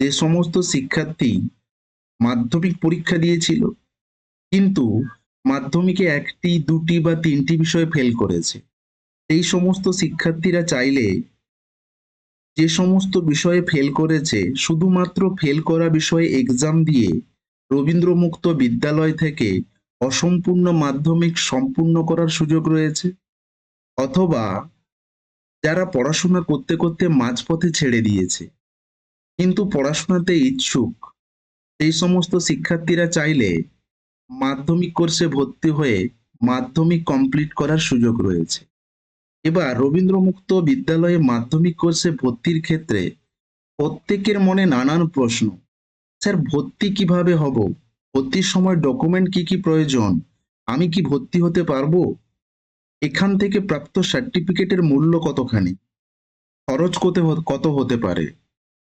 যে সমস্ত শিক্ষার্থী মাধ্যমিক পরীক্ষা দিয়েছিল, কিন্তু মাধ্যমিকে একটি, দুটি বা তিনটি বিষয়ে ফেল করেছে। সেই সমস্ত শিক্ষার্থীরা চাইলে যে সমস্ত বিষয়ে ফেল করেছে, শুধুমাত্র ফেল করা বিষয়ে এক্সাম দিয়ে রবীন্দ্রমুক্ত বিদ্যালয় থেকে অসম্পূর্ণ মাধ্যমিক সম্পূর্ণ করার সুযোগ রয়েছে, অথবা যারা পড়াশোনা করতে করতে মাঝপথে ছেড়ে দিয়েছে। কিন্তু পড়াশোনাতে ইচ্ছুক। সেই সমস্ত শিক্ষার্থীরা চাইলে মাধ্যমিক কোর্সে ভর্তি হয়ে মাধ্যমিক কমপ্লিট করার সুযোগ রয়েছে। এবার রবীন্দ্রমুক্ত বিদ্যালয়ে মাধ্যমিক কোর্সে ভর্তির ক্ষেত্রে প্রত্যেকের মনে নানান প্রশ্ন। স্যার, ভর্তি কীভাবে হব? ভর্তির সময় ডকুমেন্ট কি কি প্রয়োজন? আমি কি ভর্তি হতে পারব? এখান থেকে প্রাপ্ত সার্টিফিকেটের মূল্য কতখানি? খরচ কত হতে পারে?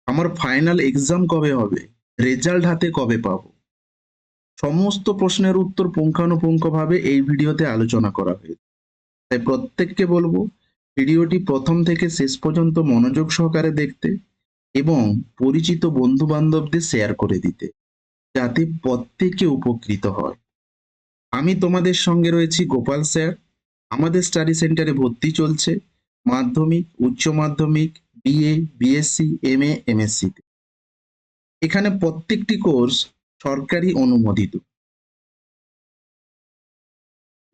আমার ফাইনাল এক্সাম কবে হবে? রেজাল্ট হাতে কবে পাব? সমস্ত প্রশ্নের উত্তর পুঙ্খানুপুঙ্খভাবে এই ভিডিওতে আলোচনা করা হয়েছে। তাই প্রত্যেককে বলব, ভিডিওটি প্রথম থেকে শেষ পর্যন্ত মনোযোগ সহকারে দেখতে এবং পরিচিত বন্ধু বান্ধবদের শেয়ার করে দিতে, যাতে প্রত্যেকে উপকৃত হয়। আমি তোমাদের সঙ্গে রয়েছি গোপাল স্যার আমাদের স্টাডি সেন্টারে ভর্তি চলছে। মাধ্যমিক, উচ্চ মাধ্যমিক BA BSc M A MSc এখানে প্রত্যেকটি কোর্স সরকারি অনুমোদিত।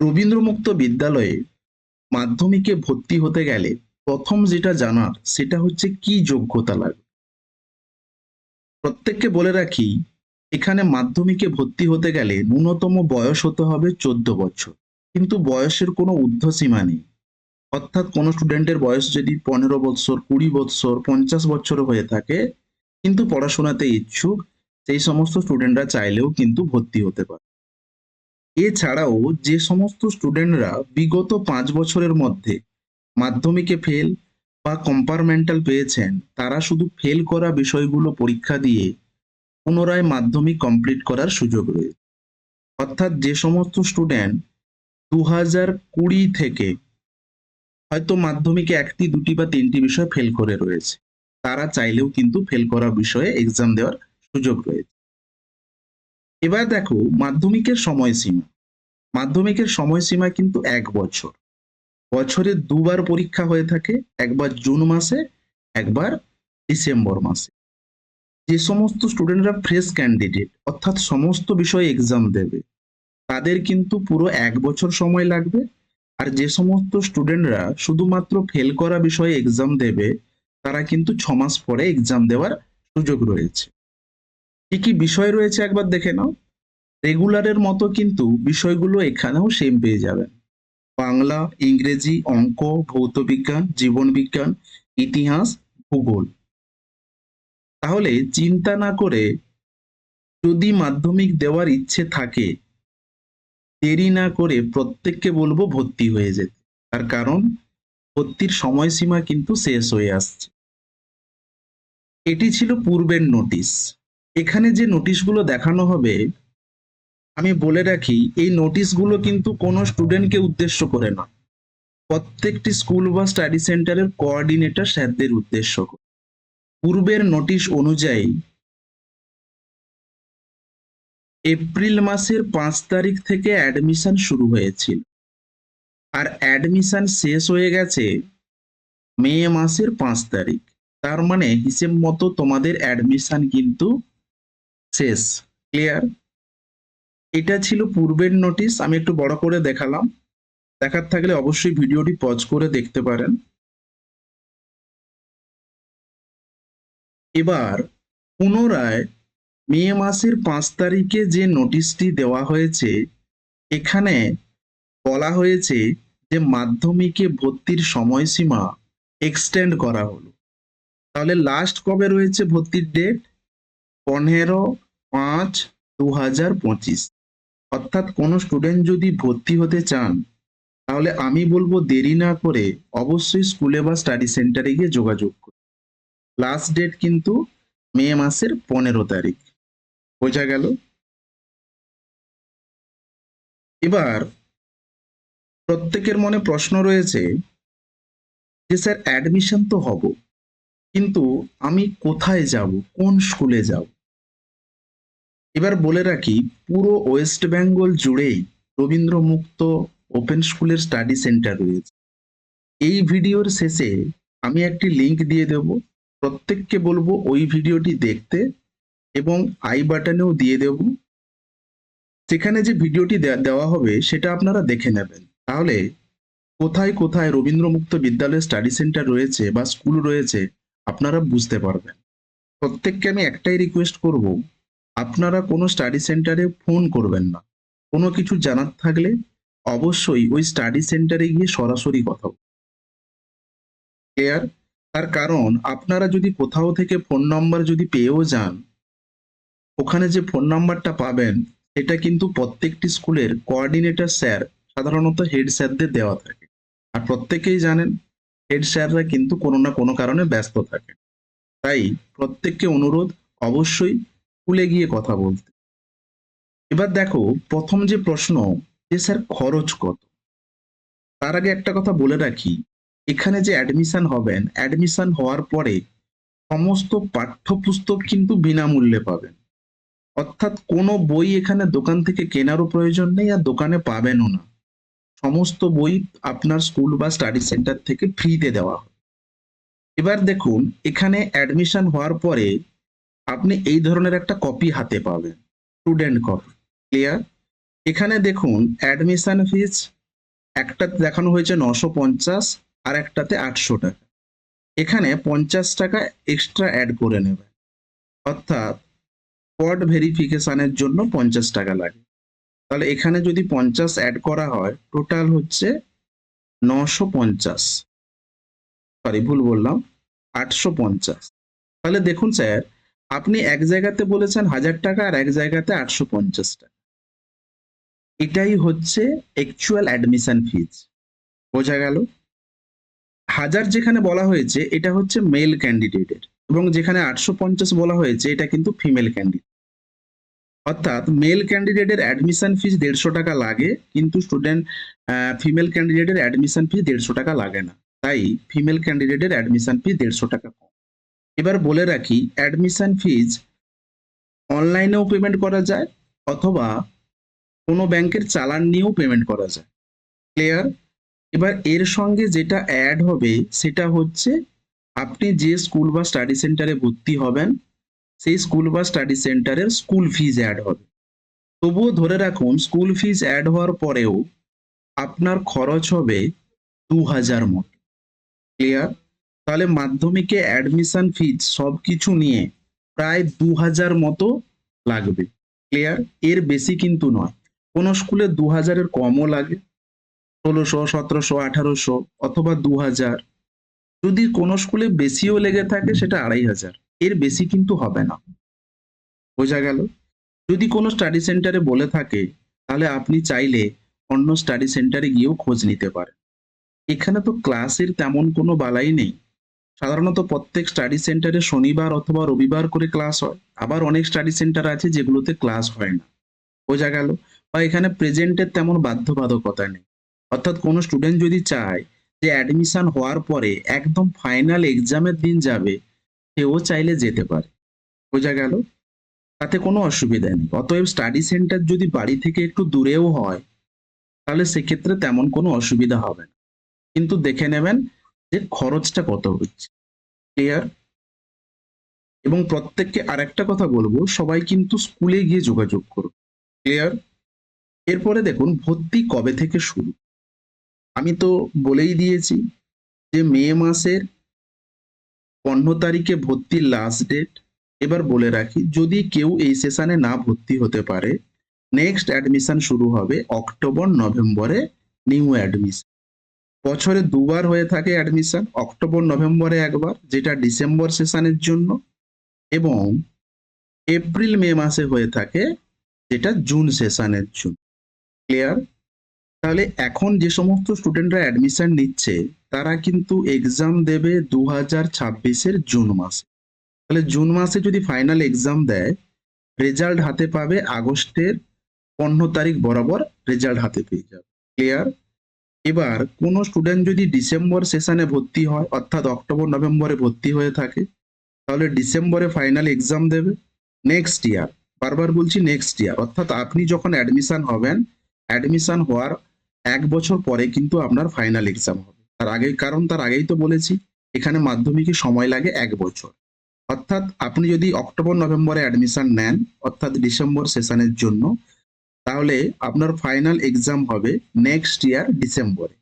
রবীন্দ্রমুক্ত বিদ্যালয়ে মাধ্যমিকে ভর্তি হতে গেলে প্রথম যেটা জানার, সেটা হচ্ছে কি যোগ্যতা লাগবে প্রত্যেককে বলে রাখি, এখানে মাধ্যমিকে ভর্তি হতে গেলে ন্যূনতম বয়স হতে হবে চোদ্দ বছর। কিন্তু বয়সের কোনো ঊর্ধ্বসীমা নেই। অর্থাৎ কোনো স্টুডেন্টের বয়স যদি পনেরো বৎসর, কুড়ি বৎসর, পঞ্চাশ বছর হয়ে থাকে, কিন্তু পড়াশোনাতে ইচ্ছুক, সেই সমস্ত স্টুডেন্টরা চাইলেও কিন্তু ভর্তি হতে পারে। এছাড়াও যে সমস্ত স্টুডেন্টরা বিগত পাঁচ বছরের মধ্যে মাধ্যমিকে ফেল বা কম্পারমেন্টাল পেয়েছেন, তারা শুধু ফেল করা বিষয়গুলো পরীক্ষা দিয়ে পুনরায় মাধ্যমিক কমপ্লিট করার সুযোগ রয়েছে। অর্থাৎ যে সমস্ত স্টুডেন্ট দু হাজার কুড়ি থেকে হয়তো মাধ্যমিকে একটি, দুটি বা তিনটি বিষয় ফেল করে রয়েছে। তারা চাইলেও কিন্তু ফেল করা বিষয়ে এক্সাম দেওয়ার সুযোগ রয়েছে। এবার দেখো, মাধ্যমিকের সময়সীমা। মাধ্যমিকের সময়সীমা কিন্তু এক বছর। বছরে দুবার পরীক্ষা হয়ে থাকে, একবার জুন মাসে, একবার ডিসেম্বর মাসে। যে সমস্ত স্টুডেন্টরা ফ্রেশ ক্যান্ডিডেট অর্থাৎ সমস্ত বিষয়ে এক্সাম দেবে, তাদের কিন্তু পুরো এক বছর সময় লাগবে। আর যে সমস্ত স্টুডেন্টরা শুধুমাত্র ফেল করা বিষয়ে এক্সাম দেবে, তারা কিন্তু ছ মাস পরে এক্সাম দেওয়ার সুযোগ রয়েছে। কি কি বিষয় রয়েছে একবার দেখে নাও। রেগুলারের মতো কিন্তু বিষয়গুলো এখানেও সেম পেয়ে যাবেন। বাংলা, ইংরেজি, অঙ্ক ভৌতবিজ্ঞান জীবন বিজ্ঞান, ইতিহাস, ভূগোল। তাহলে চিন্তা না করে যদি মাধ্যমিক দেওয়ার ইচ্ছে থাকে দেরি না করে প্রত্যেককে বলব ভর্তি হয়ে যেতে। তার কারণ, ভর্তির সময়সীমা কিন্তু শেষ হয়ে আসছে। এটি ছিল পূর্বের নোটিশ। এখানে যে নোটিশগুলো দেখানো হবে, আমি বলে রাখি, এই নোটিশগুলো কিন্তু কোনো স্টুডেন্টকে উদ্দেশ্য করে না। প্রত্যেকটি স্কুল বা স্টাডি সেন্টারের কোঅর্ডিনেটর স্যারদের উদ্দেশ্য করে। পূর্বের নোটিশ অনুযায়ী এপ্রিল মাসের পাঁচ তারিখ থেকে অ্যাডমিশন শুরু হয়েছিল। আর অ্যাডমিশন শেষ হয়ে গেছে মে মাসের পাঁচ তারিখ। তার মানে হিসেব মতো তোমাদের অ্যাডমিশন কিন্তু শেষ ক্লিয়ার এটা ছিল পূর্বের নোটিশ আমি একটু বড় করে দেখালাম। দেখার থাকলে অবশ্যই ভিডিওটি পজ করে দেখতে পারেন। এবার পুনরায় মে মাসের পাঁচ তারিখে যে নোটিশটি দেওয়া হয়েছে, এখানে বলা হয়েছে যে মাধ্যমিকে ভর্তির সময়সীমা এক্সটেন্ড করা হলো। তাহলে লাস্ট কবে রয়েছে ভর্তির ডেট পনেরো পাঁচ দু হাজার পঁচিশ। অর্থাৎ কোনো স্টুডেন্ট যদি ভর্তি হতে চান, তাহলে আমি বলব দেরি না করে অবশ্যই স্কুলে বা স্টাডি সেন্টারে গিয়ে যোগাযোগ করুন। লাস্ট ডেট কিন্তু মে মাসের পনেরো তারিখ। বোঝা গেল? এবার প্রত্যেকের মনে প্রশ্ন রয়েছে যে, স্যার অ্যাডমিশন তো হব, কিন্তু আমি কোথায় যাব, কোন স্কুলে যাব? এবার বলে রাখি, পুরো ওয়েস্ট বেঙ্গল জুড়েই রবীন্দ্র মুক্ত ওপেন স্কুলের স্টাডি সেন্টার রয়েছে। এই ভিডিওর শেষে আমি একটি লিংক দিয়ে দেব। প্রত্যেককে বলব ওই ভিডিওটি দেখতে। এবং আই বাটনেও দিয়ে দেব। সেখানে যে ভিডিওটি দেওয়া হবে সেটা আপনারা দেখে নেবেন। তাহলে কোথায় কোথায় রবীন্দ্রমুক্ত বিদ্যালয় স্টাডি সেন্টার রয়েছে বা স্কুল রয়েছে আপনারা বুঝতে পারবেন। প্রত্যেককে আমি একটাই রিকোয়েস্ট করব, আপনারা কোনো স্টাডি সেন্টারে ফোন করবেন না। কোনো কিছু জানার থাকলে অবশ্যই ওই স্টাডি সেন্টারে গিয়ে সরাসরি কথা ক্লিয়ার তার কারণ, আপনারা যদি কোথাও থেকে ফোন নম্বর যদি পেয়েও যান ওখানে যে ফোন নাম্বারটা পাবেন, সেটা কিন্তু প্রত্যেকটি স্কুলের কোঅর্ডিনেটর স্যার সাধারণত হেড স্যারদের দেওয়া থাকে। আর প্রত্যেকেই জানেন হেড স্যাররা কিন্তু কোনো না কোনো কারণে ব্যস্ত থাকে। তাই প্রত্যেককে অনুরোধ, অবশ্যই স্কুলে গিয়ে কথা বলতে। এবার দেখো, প্রথম যে প্রশ্ন, যে স্যার খরচ কত? তার আগে একটা কথা বলে রাখি, এখানে যে অ্যাডমিশন হবেন অ্যাডমিশন হওয়ার পরে সমস্ত পাঠ্যপুস্তক কিন্তু বিনামূল্যে পাবেন। অর্থাৎ কোনো বই এখানে দোকান থেকে কেনারও প্রয়োজন নেই আর দোকানে পাবেনও না। সমস্ত বই আপনার স্কুল বা স্টাডি সেন্টার থেকে ফ্রিতে দেওয়া এবার দেখুন, এখানে অ্যাডমিশন হওয়ার পরে আপনি এই ধরনের একটা কপি হাতে পাবেন স্টুডেন্ট কপি ক্লিয়ার এখানে দেখুন অ্যাডমিশন ফিজ একটাতে দেখানো হয়েছে নশো পঞ্চাশ, আর একটাতে আটশো টাকা। এখানে পঞ্চাশ টাকা এক্সট্রা অ্যাড করে নেবেন। অর্থাৎ কোড ভেরিফিকেশনের জন্য পঞ্চাশ টাকা লাগে। তাহলে এখানে যদি পঞ্চাশ অ্যাড করা হয় টোটাল হচ্ছে নশো পঞ্চাশ। সরি ভুল বললাম, আটশো পঞ্চাশ। তাহলে দেখুন স্যার আপনি এক জায়গাতে বলেছেন হাজার টাকা আর এক জায়গাতে আটশো পঞ্চাশ টাকা। এটাই হচ্ছে অ্যাকচুয়াল অ্যাডমিশন ফিজ বোঝা গেল? হাজার যেখানে বলা হয়েছে, এটা হচ্ছে মেল ক্যান্ডিডেটের এবং যেখানে আটশো পঞ্চাশ বলা হয়েছে, এটা কিন্তু ফিমেল ক্যান্ডিডেট অর্থাৎ মেল ক্যান্ডিডেটের অ্যাডমিশন ফিজ দেড়শো টাকা লাগে, কিন্তু স্টুডেন্ট ফিমেল ক্যান্ডিডেটের অ্যাডমিশন ফিজ দেড়শো টাকা লাগে না। তাই ফিমেল ক্যান্ডিডেটের অ্যাডমিশন ফি দেড়শো টাকা কম। এবার বলে রাখি অ্যাডমিশন ফিজ অনলাইনেও পেমেন্ট করা যায়, অথবা কোনো ব্যাংকের চালান নিয়েও পেমেন্ট করা যায়। ক্লিয়ার এবার এর সঙ্গে যেটা অ্যাড হবে, সেটা হচ্ছে আপনি যে স্কুল বা স্টাডি সেন্টারে ভর্তি হবেন সেই স্কুল বা স্টাডি সেন্টারের স্কুল ফিজ অ্যাড হবে। তবুও ধরে রাখুন স্কুল ফিজ অ্যাড হওয়ার পরেও আপনার খরচ হবে দু হাজার মতো ক্লিয়ার তাহলে মাধ্যমিকে অ্যাডমিশন ফিজ সব কিছু নিয়ে প্রায় দু হাজার মতো লাগবে। ক্লিয়ার এর বেশি কিন্তু নয়। কোনো স্কুলে দু হাজারের কমও লাগে, ষোলোশো, সতেরোশো, আঠারোশো অথবা দু হাজার যদি কোনো স্কুলে বেশিও লেগে থাকে, সেটা আড়াই হাজার। এর বেশি কিন্তু হবে না। বোঝা গেল? যদি কোনো স্টাডি সেন্টারে বলে থাকে, তাহলে আপনি চাইলে অন্য স্টাডি সেন্টারে গিয়েও খোঁজ নিতে পারেন। এখানে তো ক্লাসের তেমন কোনো বালাই নেই। সাধারণত প্রত্যেক স্টাডি সেন্টারে শনিবার অথবা রবিবার করে ক্লাস হয়। আবার অনেক স্টাডি সেন্টার আছে যেগুলোতে ক্লাস হয় না। বোঝা গেল? বা এখানে প্রেজেন্টের তেমন বাধ্যবাধকতা নেই। অর্থাৎ কোনো স্টুডেন্ট যদি চায় যে অ্যাডমিশন হওয়ার পরে একদম ফাইনাল এক্সামের দিন যাবে সেও চাইলে যেতে পারে। বোঝা গেল? তাতে কোনো অসুবিধা নেই। অতএব স্টাডি সেন্টার যদি বাড়ি থেকে একটু দূরেও হয়, তাহলে সেক্ষেত্রে তেমন কোনো অসুবিধা হবে না। কিন্তু দেখে নেবেন যে খরচটা কত হচ্ছে। ক্লিয়ার এবং প্রত্যেককে আরেকটা কথা বলব, সবাই কিন্তু স্কুলে গিয়ে যোগাযোগ করুন। ক্লিয়ার এরপরে দেখুন, ভর্তি কবে থেকে শুরু? আমি তো বলেই দিয়েছি যে মে মাসের পনেরো তারিখে ভর্তির লাস্ট ডেট এবার বলে রাখি, যদি কেউ এই সেশনে না ভর্তি হতে পারে নেক্সট অ্যাডমিশন শুরু হবে অক্টোবর, নভেম্বরে নিউ অ্যাডমিশন বছরে দুবার হয়ে থাকে অ্যাডমিশন অক্টোবর, নভেম্বরে একবার, যেটা ডিসেম্বর সেশনের জন্য। এবং এপ্রিল, মে মাসে হয়ে থাকে যেটা জুন সেশনের জন্য। ক্লিয়ার তাহলে এখন যে সমস্ত স্টুডেন্টরা অ্যাডমিশন নিচ্ছে তারা কিন্তু এক্সাম দেবে দু হাজার ছাব্বিশের জুন মাসে। তাহলে জুন মাসে যদি ফাইনাল এক্সাম দেয় রেজাল্ট হাতে পাবে আগস্টের পনেরো তারিখ বরাবর রেজাল্ট হাতে পেয়ে যাবে। ক্লিয়ার এবার কোনো স্টুডেন্ট যদি ডিসেম্বর সেশনে ভর্তি হয়, অর্থাৎ অক্টোবর, নভেম্বরে ভর্তি হয়ে থাকে, তাহলে ডিসেম্বরে ফাইনাল এক্সাম দেবে। নেক্সট ইয়ার বারবার বলছি নেক্সট ইয়ার অর্থাৎ আপনি যখন অ্যাডমিশন হবেন অ্যাডমিশন হওয়ার এক বছর পরে কিন্তু আপনার ফাইনাল এক্সাম হবে। তার আগে কারণ তার আগেই তো বলেছি, এখানে মাধ্যমিকে সময় লাগে এক বছর। অর্থাৎ আপনি যদি অক্টোবর, নভেম্বরে অ্যাডমিশন নেন, অর্থাৎ ডিসেম্বর সেশনের জন্য, তাহলে আপনার ফাইনাল এক্সাম হবে নেক্সট ইয়ার ডিসেম্বরে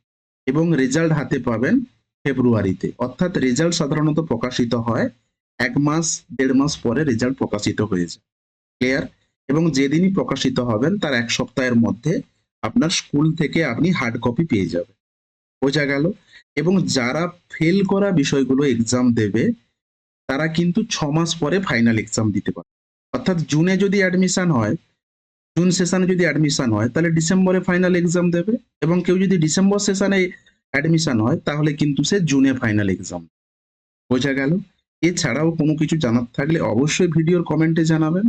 এবং রেজাল্ট হাতে পাবেন ফেব্রুয়ারিতে। অর্থাৎ রেজাল্ট সাধারণত প্রকাশিত হয় এক মাস, দেড় মাস পরে রেজাল্ট প্রকাশিত হয়ে যায়। ক্লিয়ার এবং যেদিনই প্রকাশিত হবেন, তার এক সপ্তাহের মধ্যে আপনার স্কুল থেকে আপনি হার্ড কপি পেয়ে যাবেন। বোঝা গেল। এবং যারা ফেল করা বিষয়গুলো এক্সাম দেবে, তারা কিন্তু ছ মাস পরে ফাইনাল এক্সাম দিতে পারে অর্থাৎ জুনে যদি অ্যাডমিশন হয়, জুন সেশনে যদি অ্যাডমিশন হয়, তাহলে ডিসেম্বরে ফাইনাল এক্সাম দেবে এবং কেউ যদি ডিসেম্বর সেশনে অ্যাডমিশন হয়, তাহলে কিন্তু সে জুনে ফাইনাল এক্সাম বোঝা গেল? এছাড়াও কোনো কিছু জানার থাকলে অবশ্যই ভিডিওর কমেন্টে জানাবেন।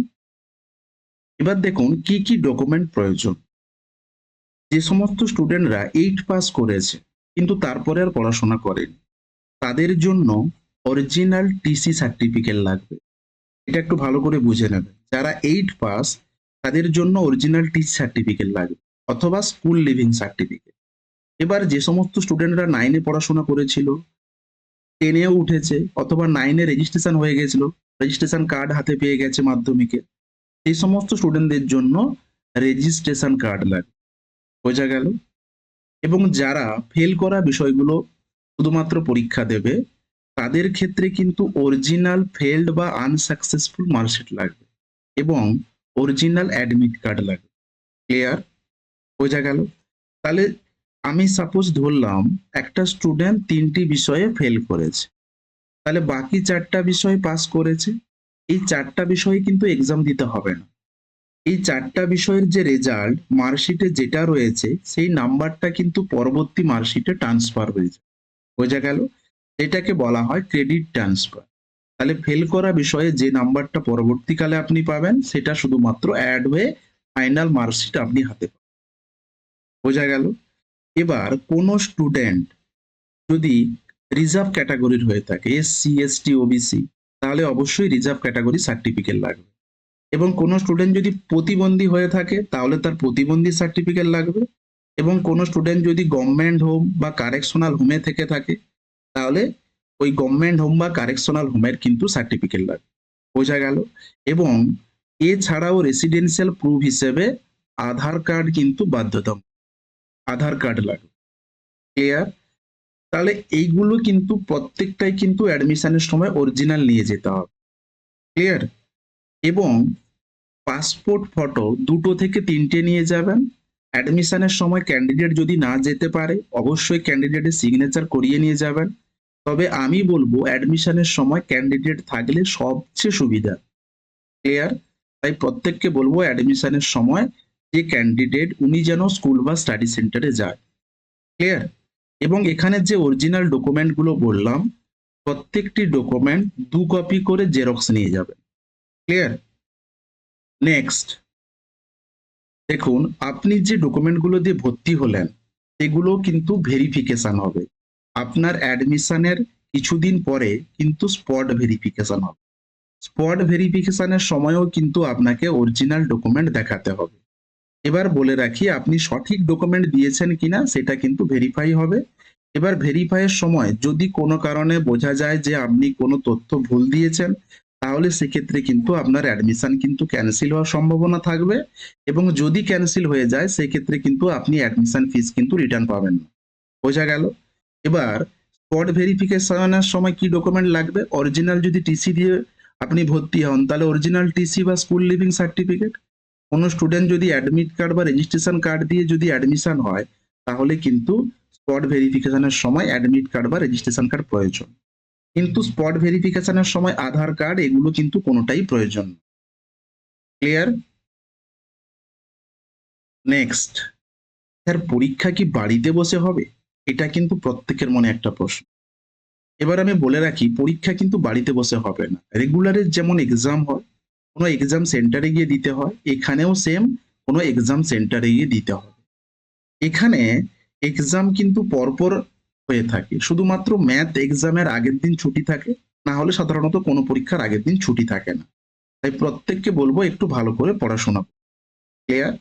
এবার দেখুন, কি কি ডকুমেন্ট প্রয়োজন? যে সমস্ত স্টুডেন্টরা এইট পাস করেছে কিন্তু তারপরে আর পড়াশোনা করেনি তাদের জন্য অরিজিনাল টিসি সার্টিফিকেট লাগবে। এটা একটু ভালো করে বুঝে নেবেন যারা এইট পাস তাদের জন্য অরিজিনাল টিসি সার্টিফিকেট লাগবে অথবা স্কুল লিভিং সার্টিফিকেট এবার যে সমস্ত স্টুডেন্টরা নাইনে পড়াশোনা করেছিল টেনেও উঠেছে অথবা নাইনে রেজিস্ট্রেশন হয়ে গেছিল রেজিস্ট্রেশন কার্ড হাতে পেয়ে গেছে মাধ্যমিকে, এই সমস্ত স্টুডেন্টদের জন্য রেজিস্ট্রেশন কার্ড লাগবে। বোঝা গেল? এবং যারা ফেল করা বিষয়গুলো শুধুমাত্র পরীক্ষা দেবে, তাদের ক্ষেত্রে কিন্তু অরিজিনাল ফেল্ড বা আনসাকসেসফুল মার্কশিট লাগবে এবং অরিজিনাল অ্যাডমিট কার্ড লাগবে। ক্লিয়ার বোঝা গেল? তাহলে আমি সাপোজ ধরলাম একটা স্টুডেন্ট তিনটি বিষয়ে ফেল করেছে। তাহলে বাকি চারটা বিষয় পাস করেছে। এই চারটা বিষয়ে কিন্তু এক্সাম দিতে হবে না। এই চারটা বিষয়ের যে রেজাল্ট মার্কশিটে যেটা রয়েছে, সেই নাম্বারটা কিন্তু পরবর্তী মার্কশিটে ট্রান্সফার হয়ে যায় বোঝা গেল? এটাকে বলা হয় ক্রেডিট ট্রান্সফার তাহলে ফেল করা বিষয়ে যে নাম্বারটা পরবর্তীকালে আপনি পাবেন, সেটা শুধুমাত্র অ্যাড হয়ে ফাইনাল মার্কশিট আপনি হাতে পাবেন। বোঝা গেল? এবার কোনো স্টুডেন্ট যদি রিজার্ভ ক্যাটাগরির হয়ে থাকে এসসি এসটি ওবিসি তাহলে অবশ্যই রিজার্ভ ক্যাটাগরি সার্টিফিকেট লাগবে। এবং কোনো স্টুডেন্ট যদি প্রতিবন্ধী হয়ে থাকে, তাহলে তার প্রতিবন্ধী সার্টিফিকেট লাগবে। এবং কোনো স্টুডেন্ট যদি গভর্নমেন্ট হোম বা কারেকশনাল হোমে থেকে থাকে, তাহলে ওই গভর্নমেন্ট হোম বা কারেকশনাল হোমের কিন্তু সার্টিফিকেট লাগবে। বোঝা গেল? এবং এছাড়াও রেসিডেন্সিয়াল প্রুফ হিসেবে আধার কার্ড কিন্তু বাধ্যতামূলক। আধার কার্ড লাগবে। ক্লিয়ার তাহলে এইগুলো কিন্তু প্রত্যেকটাই কিন্তু অ্যাডমিশনের সময় অরিজিনাল নিয়ে যেতে হবে। ক্লিয়ার এবং পাসপোর্ট ফটো দুটো থেকে তিনটে নিয়ে যাবেন। অ্যাডমিশনের সময় ক্যান্ডিডেট যদি না যেতে পারে, অবশ্যই ক্যান্ডিডেটের সিগনেচার করিয়ে নিয়ে যাবেন। তবে আমি বলব অ্যাডমিশনের সময় ক্যান্ডিডেট থাকলে সবচেয়ে সুবিধা। ক্লিয়ার তাই প্রত্যেককে বলব অ্যাডমিশনের সময় যে ক্যান্ডিডেট উনি যেন স্কুল বা স্টাডি সেন্টারে যায়। ক্লিয়ার এবং এখানে যে অরিজিনাল ডকুমেন্টগুলো বললাম, প্রত্যেকটি ডকুমেন্ট দু কপি করে জেরক্স নিয়ে যাবেন। ক্লিয়ার নেক্সট দেখুন, আপনি যে ডকুমেন্টগুলো দিয়ে ভর্তি হলেন, এগুলো কিন্তু ভেরিফিকেশন হবে। আপনার অ্যাডমিশনের কিছুদিন পরে কিন্তু স্পট ভেরিফিকেশন হবে। স্পট ভেরিফিকেশনের সময়ও কিন্তু আপনাকে অরিজিনাল ডকুমেন্ট দেখাতে হবে। এবার বলে রাখি, আপনি সঠিক ডকুমেন্ট দিয়েছেন কিনা, সেটা কিন্তু ভেরিফাই হবে। এবার ভেরিফাইয়ের সময় যদি কোনো কারণে বোঝা যায় যে আপনি কোনো তথ্য ভুল দিয়েছেন তাহলে সেক্ষেত্রে কিন্তু আপনার অ্যাডমিশন কিন্তু ক্যান্সেল হওয়ার সম্ভাবনা থাকবে এবং যদি ক্যান্সেল হয়ে যায়, সেক্ষেত্রে কিন্তু আপনি অ্যাডমিশন ফিস কিন্তু রিটার্ন পাবেন না। বোঝা গেল? এবার স্পট ভেরিফিকেশনের সময় কি ডকুমেন্ট লাগবে? অরিজিনাল যদি টিসি দিয়ে আপনি ভর্তি হন, তাহলে অরিজিনাল টিসি বা স্কুল লিভিং সার্টিফিকেট কোনো স্টুডেন্ট যদি অ্যাডমিট কার্ড বা রেজিস্ট্রেশন কার্ড দিয়ে যদি অ্যাডমিশন হয়, তাহলে কিন্তু স্পট ভেরিফিকেশনের সময় অ্যাডমিট কার্ড বা রেজিস্ট্রেশন কার্ড প্রয়োজন। কিন্তু স্পট ভেরিফিকেশনের সময় আধার কার্ড এগুলো কিন্তু কোনোটাই প্রয়োজন ক্লিয়ার নেক্সট স্যার, পরীক্ষা কি বাড়িতে বসে হবে? এটা কিন্তু প্রত্যেকের মনে একটা প্রশ্ন। এবার আমি বলে রাখি, পরীক্ষা কিন্তু বাড়িতে বসে হবে না। রেগুলারের যেমন এক্সাম হয়, কোনো এক্সাম সেন্টারে গিয়ে দিতে হয়, এখানেও সেম কোনো এক্সাম সেন্টারে গিয়ে দিতে হবে। এখানে এক্সাম কিন্তু পরপর হয়ে থাকে। শুধুমাত্র ম্যাথ এক্সামের আগের দিন ছুটি থাকে, না হলে সাধারণত কোনো পরীক্ষার আগের দিন ছুটি থাকে না। তাই প্রত্যেককে বলব একটু ভালো করে পড়াশোনা ক্লিয়ার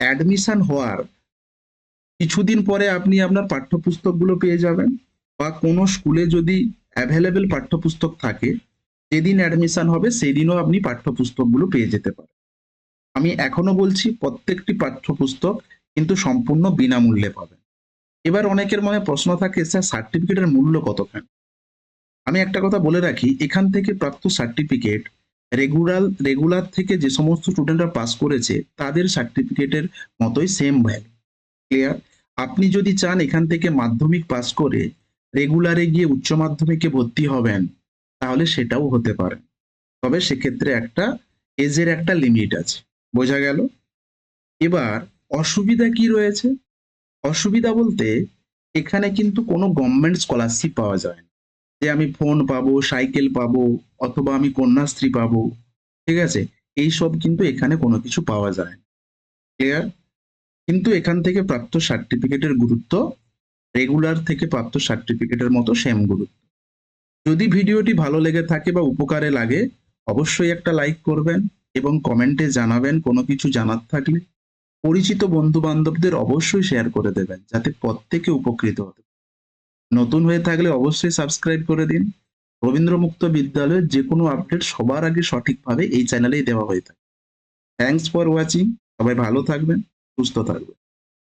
অ্যাডমিশন হওয়ার কিছুদিন পরে আপনি আপনার পাঠ্যপুস্তকগুলো পেয়ে যাবেন বা কোনো স্কুলে যদি অ্যাভেলেবেল পাঠ্যপুস্তক থাকে, যেদিন অ্যাডমিশন হবে সেদিনও আপনি পাঠ্যপুস্তকগুলো পেয়ে যেতে পারেন। আমি এখনও বলছি প্রত্যেকটি পাঠ্যপুস্তক কিন্তু সম্পূর্ণ বিনামূল্যে পাবেন। এবার অনেকের মনে প্রশ্ন থাকে, স্যার সার্টিফিকেটের মূল্য কতখানি আমি একটা কথা বলে রাখি, এখান থেকে প্রাপ্ত সার্টিফিকেট রেগুলার রেগুলার থেকে যে সমস্ত স্টুডেন্টরা পাস করেছে, তাদের সার্টিফিকেটের মতোই সেম ভ্যালু ক্লিয়ার আপনি যদি চান এখান থেকে মাধ্যমিক পাস করে রেগুলারে গিয়ে উচ্চ মাধ্যমিকে ভর্তি হবেন, তাহলে সেটাও হতে পারে। তবে সেক্ষেত্রে একটা এজের একটা লিমিট আছে। বোঝা গেল? এবার, অসুবিধা কি রয়েছে? অসুবিধা বলতে এখানে কিন্তু কোনো গভর্নমেন্ট স্কলারশিপ পাওয়া যায় না। যে আমি ফোন পাবো সাইকেল পাবো, অথবা আমি কন্যাশ্রী পাবো, ঠিক আছে? এইসব কিন্তু এখানে কোনো কিছু পাওয়া যায় না। ক্লিয়ার কিন্তু এখান থেকে প্রাপ্ত সার্টিফিকেটের গুরুত্ব রেগুলার থেকে প্রাপ্ত সার্টিফিকেটের মতো সেম গুরুত্ব। যদি ভিডিওটি ভালো লেগে থাকে বা উপকারে লাগে, অবশ্যই একটা লাইক করবেন এবং কমেন্টে জানাবেন কোনো কিছু জানার থাকলে। পরিচিত বন্ধু বান্ধবদের অবশ্যই শেয়ার করে দেবেন, যাতে প্রত্যেকে উপকৃত হবে নতুন হয়ে থাকলে অবশ্যই সাবস্ক্রাইব করে দিন। রবীন্দ্র মুক্ত বিদ্যালয়ের যে কোনো আপডেট সবার আগে সঠিকভাবে এই চ্যানেলেই দেওয়া হয়ে থাকে। থ্যাংকস ফর ওয়াচিং সবাই ভালো থাকবেন, সুস্থ থাকবেন।